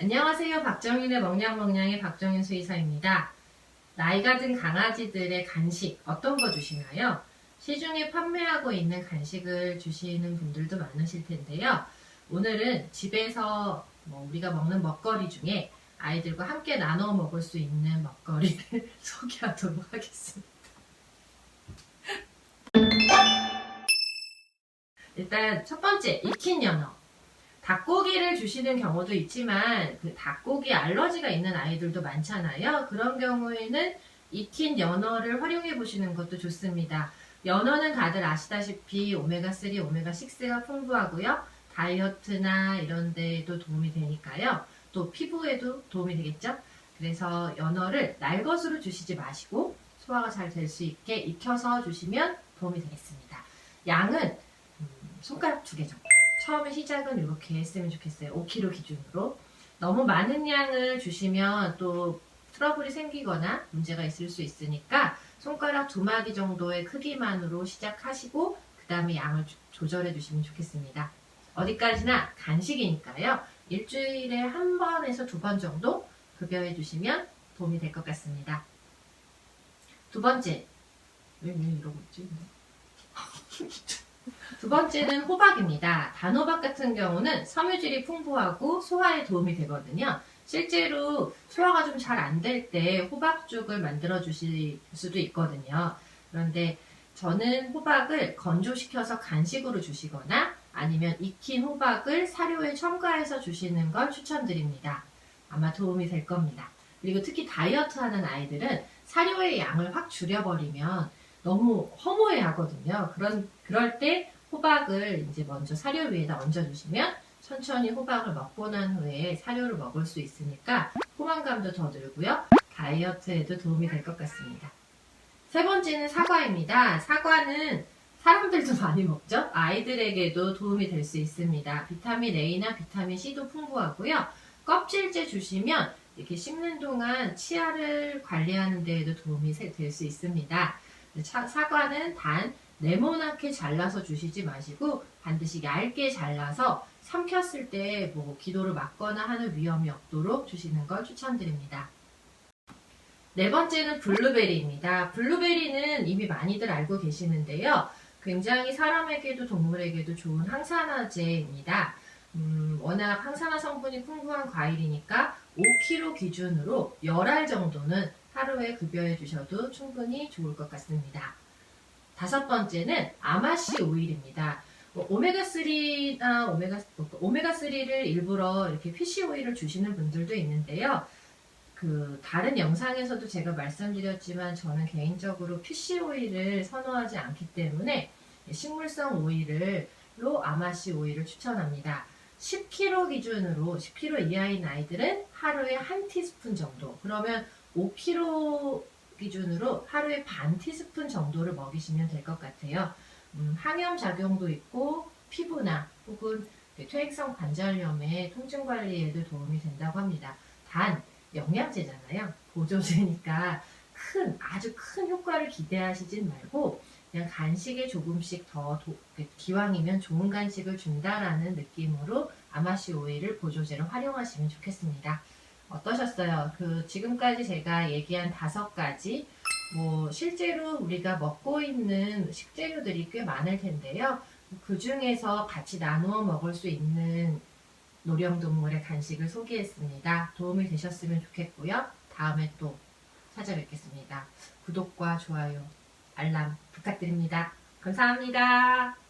안녕하세요. 박정인의 먹냥먹냥의 박정인 수의사입니다. 나이가 든 강아지들의 간식 어떤 거 주시나요? 시중에 판매하고 있는 간식을 주시는 분들도 많으실 텐데요. 오늘은 집에서 뭐 우리가 먹는 먹거리 중에 아이들과 함께 나눠 먹을 수 있는 먹거리를 소개하도록 하겠습니다. 일단 첫 번째 익힌 연어. 닭고기를 주시는 경우도 있지만 그 닭고기 알러지가 있는 아이들도 많잖아요. 그런 경우에는 익힌 연어를 활용해 보시는 것도 좋습니다. 연어는 다들 아시다시피 오메가3, 오메가6가 풍부하고요. 다이어트나 이런 데도 도움이 되니까요. 또 피부에도 도움이 되겠죠? 그래서 연어를 날것으로 주시지 마시고 소화가 잘 될 수 있게 익혀서 주시면 도움이 되겠습니다. 양은 음, 손가락 두 개 정도. 처음에 시작은 이렇게 했으면 좋겠어요. 5kg 기준으로. 너무 많은 양을 주시면 또 트러블이 생기거나 문제가 있을 수 있으니까 손가락 두 마디 정도의 크기만으로 시작하시고 그 다음에 양을 조- 조절해 주시면 좋겠습니다. 어디까지나 간식이니까요. 일주일에 한 번에서 두 번 정도 급여해 주시면 도움이 될 것 같습니다. 두 번째. 왜, 왜 이러고 있지? 두 번째는 호박입니다. 단호박 같은 경우는 섬유질이 풍부하고 소화에 도움이 되거든요. 실제로 소화가 좀 잘 안 될 때 호박죽을 만들어 주실 수도 있거든요. 그런데 저는 호박을 건조시켜서 간식으로 주시거나 아니면 익힌 호박을 사료에 첨가해서 주시는 걸 추천드립니다. 아마 도움이 될 겁니다. 그리고 특히 다이어트 하는 아이들은 사료의 양을 확 줄여버리면 너무 허무해 하거든요. 그런, 그럴 때 호박을 이제 먼저 사료 위에다 얹어주시면 천천히 호박을 먹고 난 후에 사료를 먹을 수 있으니까 포만감도 더 들고요. 다이어트에도 도움이 될 것 같습니다. 세 번째는 사과입니다. 사과는 사람들도 많이 먹죠? 아이들에게도 도움이 될 수 있습니다. 비타민 A나 비타민 C도 풍부하고요. 껍질째 주시면 이렇게 씹는 동안 치아를 관리하는 데에도 도움이 될 수 있습니다. 차- 사과는 단 네모나게 잘라서 주시지 마시고 반드시 얇게 잘라서 삼켰을 때 뭐 기도를 막거나 하는 위험이 없도록 주시는 걸 추천드립니다. 네 번째는 블루베리입니다. 블루베리는 이미 많이들 알고 계시는데요. 굉장히 사람에게도 동물에게도 좋은 항산화제입니다. 음, 워낙 항산화 성분이 풍부한 과일이니까 5kg 기준으로 10알 정도는 하루에 급여해 주셔도 충분히 좋을 것 같습니다. 다섯 번째는 아마씨 오일입니다. 뭐 오메가3나 오메가, 오메가3를 일부러 이렇게 피쉬 오일을 주시는 분들도 있는데요. 그, 다른 영상에서도 제가 말씀드렸지만 저는 개인적으로 피쉬 오일을 선호하지 않기 때문에 식물성 오일로 아마씨 오일을 추천합니다. 10kg 기준으로 10kg 이하인 아이들은 하루에 한 티스푼 정도. 그러면 5kg 기준으로 하루에 반 티스푼 정도를 먹이시면 될 것 같아요. 음, 항염 작용도 있고 피부나 혹은 퇴행성 관절염의 통증 관리에도 도움이 된다고 합니다. 단 영양제잖아요. 보조제니까 큰 아주 큰 효과를 기대하시진 말고 그냥 간식에 조금씩 더 도- 기왕이면 좋은 간식을 준다라는 느낌으로 아마시 오일을 보조제로 활용하시면 좋겠습니다. 어떠셨어요? 그 지금까지 제가 얘기한 다섯 가지 뭐 실제로 우리가 먹고 있는 식재료들이 꽤 많을 텐데요. 그 중에서 같이 나누어 먹을 수 있는 노령동물의 간식을 소개했습니다. 도움이 되셨으면 좋겠고요. 다음에 또 찾아뵙겠습니다. 구독과 좋아요, 알람 부탁드립니다. 감사합니다.